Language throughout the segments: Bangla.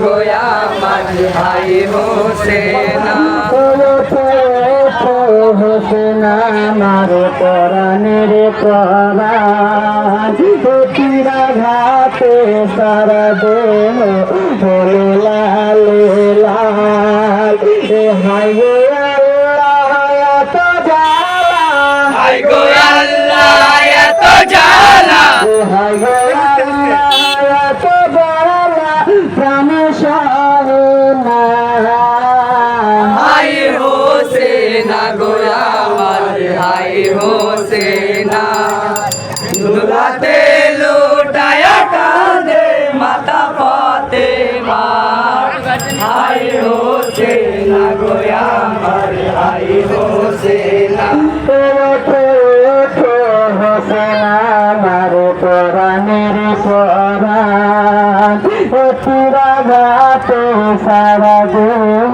গোয়া মাঝ ভাই হোসেনা। হোসেনা আমার পরাণের পরাণ ঘাতে সারা দেহ লাল লাল গো গো হোসেনা গোয়া মাঝ হাই হোসেনা। দুলাতে লুটায় কাঁদে মাতা পথে মা হাই হোসেনা। গোয়া মাঝ হাই পুরা ঘাটে সারা দেহ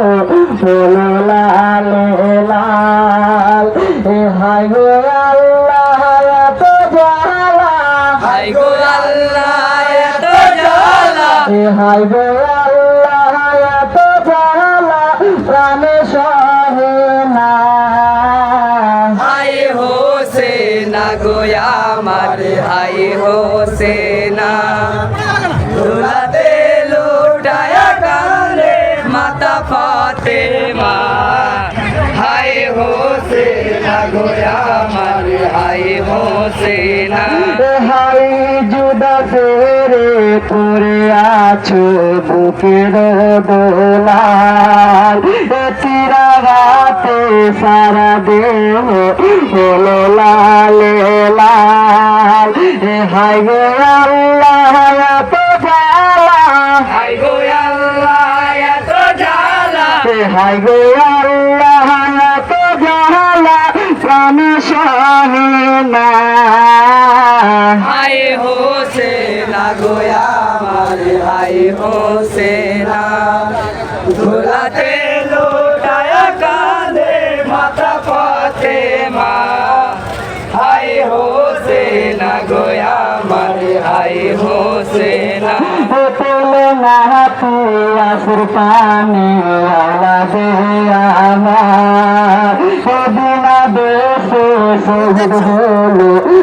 হাই গো আল্লাহ এত জ্বালা। এ হাই গো আল্লাহ এত জ্বালা প্রাণে সহে না। হাই হোসেনা গোয়া মার হাই হোসেনা। দুলাতে লুটায় কালে মাতা ফাতে মা হাই হোসেনা গোয়া মার হাই হোসেনা। হাই জুদা ফেরে পড়ে আছো বুকের রাতে সারা দেহ হলো লাল লাল। হাই গো আল্লাহ এত জ্বালা। হাই গো আল্লাহ এত জ্বালা। হাই গো আল্লাহ এত জ্বালা। প্রাণ সহে না হোসেনা গোয়া মার হাই হোসেনা। ধুলাতে লোটায় কাঁদে মাথা পথে মা। হাই হোসেনা গোয়া মার হাই হোসেনা। আসর পানি আমার সদিনা দেশে হলো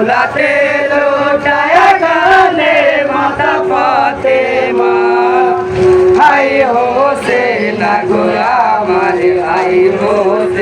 ঝোলাতে লোটায় গানে মাতা পথে মা। হাই হোসেনা গো আমার হাই হোসেনা।